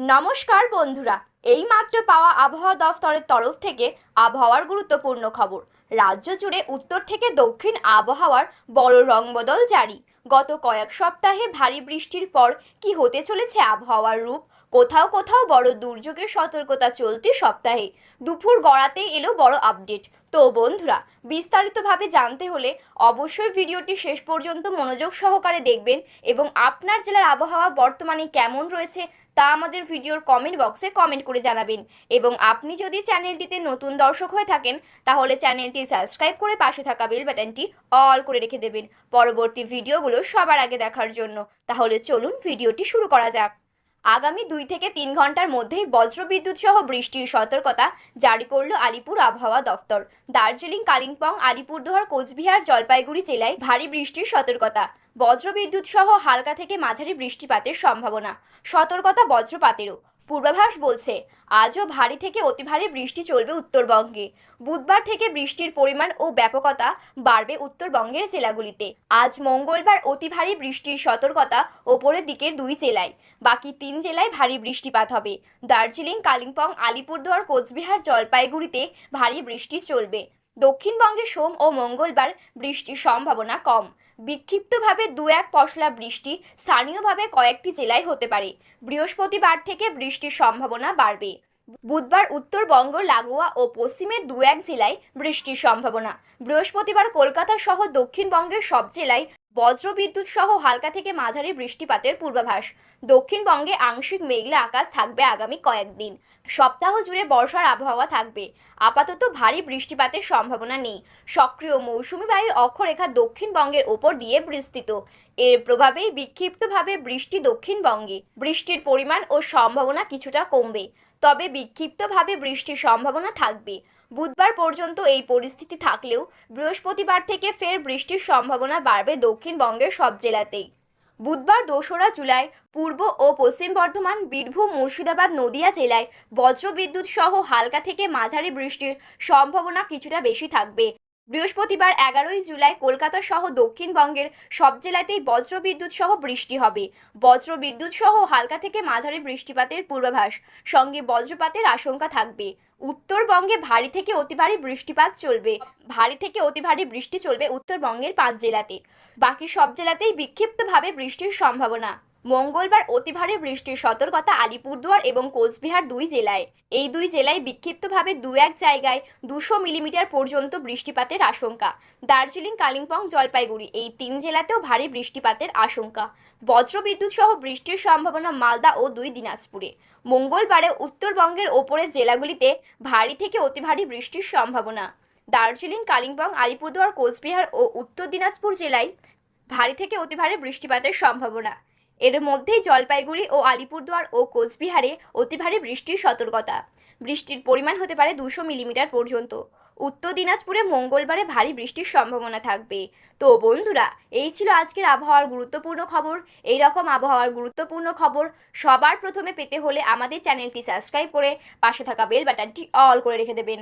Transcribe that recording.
নমস্কার বন্ধুরা, এই মাত্র পাওয়া আবহাওয়া দফতরের তরফ থেকে আবহাওয়ার গুরুত্বপূর্ণ খবর। রাজ্য জুড়ে উত্তর থেকে দক্ষিণ আবহাওয়ার বড় রংবদল জারি। গত কয়েক সপ্তাহে ভারী বৃষ্টির পর কি হতে চলেছে আবহাওয়ার রূপ? কোথাও কোথাও বড় দুর্যোগের সতর্কতা চলতি সপ্তাহে। দুপুর গড়াতে এলো বড় আপডেট। তো বন্ধুরা বিস্তারিতভাবে জানতে হলে অবশ্যই ভিডিওটি শেষ পর্যন্ত মনোযোগ সহকারে দেখবেন এবং আপনার জেলার আবহাওয়া বর্তমানে কেমন রয়েছে তা আমাদের ভিডিওর কমেন্ট বক্সে কমেন্ট করে জানাবেন। এবং আপনি যদি চ্যানেলটিতে নতুন দর্শক হয়ে থাকেন, তাহলে চ্যানেলটি সাবস্ক্রাইব করে পাশে থাকা বেল বাটনটি অল করে রেখে দেবেন। পরবর্তী ভিডিওগুলো সবার আগে দেখার জন্য। তাহলে চলুন ভিডিওটি শুরু করা যাক। আগামী দুই থেকে তিন ঘণ্টার মধ্যেই বজ্রবিদ্যুৎ সহ বৃষ্টির সতর্কতা জারি করল আলিপুর আবহাওয়া দফতর দার্জিলিং, কালিম্পং, আলিপুরদুয়ার, কোচবিহার, জলপাইগুড়ি জেলায় ভারী বৃষ্টির সতর্কতা। বজ্রবিদ্যুৎ সহ হালকা থেকে মাঝারি বৃষ্টিপাতের সম্ভাবনা। সতর্কতা বজ্রপাতেরও। পূর্বাভাস বলছে, আজও ভারী থেকে অতি ভারী বৃষ্টি চলবে উত্তরবঙ্গে। বুধবার থেকে বৃষ্টির পরিমাণ ও ব্যাপকতা বাড়বে উত্তরবঙ্গের জেলাগুলিতে। আজ মঙ্গলবার অতি ভারী বৃষ্টির সতর্কতা ওপরের দিকের দুই জেলায়। বাকি তিন জেলায় ভারী বৃষ্টিপাত হবে। দার্জিলিং, কালিম্পং, আলিপুরদুয়ার, কোচবিহার, জলপাইগুড়িতে ভারী বৃষ্টি চলবে। দক্ষিণবঙ্গে সোম ও মঙ্গলবার বৃষ্টির সম্ভাবনা কম। বিক্ষিপ্তভাবে দু এক পশলা বৃষ্টি স্থানীয়ভাবে কয়েকটি জেলায় হতে পারে। বৃহস্পতিবার থেকে বৃষ্টির সম্ভাবনা বাড়বে। বুধবার উত্তরবঙ্গ লাগোয়া ও পশ্চিমের দু এক জেলায় বৃষ্টির সম্ভাবনা। বৃহস্পতিবার কলকাতা সহ দক্ষিণবঙ্গের সব জেলায় বজ্রবিদ্যুৎ সহ হালকা থেকে মাঝারি বৃষ্টিপাতের পূর্বাভাস। দক্ষিণবঙ্গে আংশিক মেঘলা আকাশ থাকবে আগামী কয়েকদিন। সপ্তাহ জুড়ে বর্ষার আবহাওয়া থাকবে। আপাতত ভারী বৃষ্টিপাতের সম্ভাবনা নেই। সক্রিয় মৌসুমি বায়ুর অক্ষরেখা দক্ষিণবঙ্গের ওপর দিয়ে বিস্তৃত। এর প্রভাবেই বিক্ষিপ্তভাবে বৃষ্টি দক্ষিণবঙ্গে। বৃষ্টির পরিমাণ ও সম্ভাবনা কিছুটা কমবে। তবে বিক্ষিপ্তভাবে বৃষ্টির সম্ভাবনা থাকবে। বুধবার পর্যন্ত এই পরিস্থিতি থাকলেও বৃহস্পতিবার থেকে ফের বৃষ্টির সম্ভাবনা বাড়বে দক্ষিণবঙ্গের সব জেলাতেই। বুধবার, দোসরা জুলাই, পূর্ব ও পশ্চিম বর্ধমান, বীরভূম, মুর্শিদাবাদ, নদিয়া জেলায় বজ্রবিদ্যুৎ সহ হালকা থেকে মাঝারি বৃষ্টির সম্ভাবনা কিছুটা বেশি থাকবে। বৃহস্পতিবার এগারোই জুলাই কলকাতা সহ দক্ষিণবঙ্গের সব জেলাতেই বজ্রবিদ্যুৎ সহ বৃষ্টি হবে। বজ্রবিদ্যুৎ সহ হালকা থেকে মাঝারি বৃষ্টিপাতের পূর্বাভাস। সঙ্গে বজ্রপাতের আশঙ্কা থাকবে। উত্তরবঙ্গে ভারী থেকে অতি ভারী বৃষ্টিপাত চলবে। ভারী থেকে অতি ভারী বৃষ্টি চলবে উত্তরবঙ্গের পাঁচ জেলাতে। বাকি সব জেলাতেই বিক্ষিপ্তভাবে বৃষ্টির সম্ভাবনা। মঙ্গলবার অতি ভারী বৃষ্টির সতর্কতা আলিপুরদুয়ার এবং কোচবিহার দুই জেলায়। এই দুই জেলায় বিক্ষিপ্তভাবে দু এক জায়গায় দুশো মিলিমিটার পর্যন্ত বৃষ্টিপাতের আশঙ্কা। দার্জিলিং, কালিম্পং, জলপাইগুড়ি এই তিন জেলাতেও ভারী বৃষ্টিপাতের আশঙ্কা। বজ্রবিদ্যুৎ সহ বৃষ্টির সম্ভাবনা মালদা ও দুই দিনাজপুরে। মঙ্গলবারে উত্তরবঙ্গের ওপরের জেলাগুলিতে ভারী থেকে অতি ভারী বৃষ্টির সম্ভাবনা। দার্জিলিং, কালিম্পং, আলিপুরদুয়ার, কোচবিহার ও উত্তর দিনাজপুর জেলায় ভারী থেকে অতি ভারী বৃষ্টিপাতের সম্ভাবনা। এর মধ্যেই জলপাইগুড়ি ও আলিপুরদুয়ার ও কোচবিহারে অতি ভারী বৃষ্টির সতর্কতা। বৃষ্টির পরিমাণ হতে পারে দুশো মিলিমিটার পর্যন্ত। উত্তর দিনাজপুরে মঙ্গলবারে ভারী বৃষ্টির সম্ভাবনা থাকবে। তো বন্ধুরা, এই ছিল আজকের আবহাওয়ার গুরুত্বপূর্ণ খবর। এই রকম আবহাওয়ার গুরুত্বপূর্ণ খবর সবার প্রথমে পেতে হলে আমাদের চ্যানেলটি সাবস্ক্রাইব করে পাশে থাকা বেল বাটনটি অল করে রেখে দেবেন।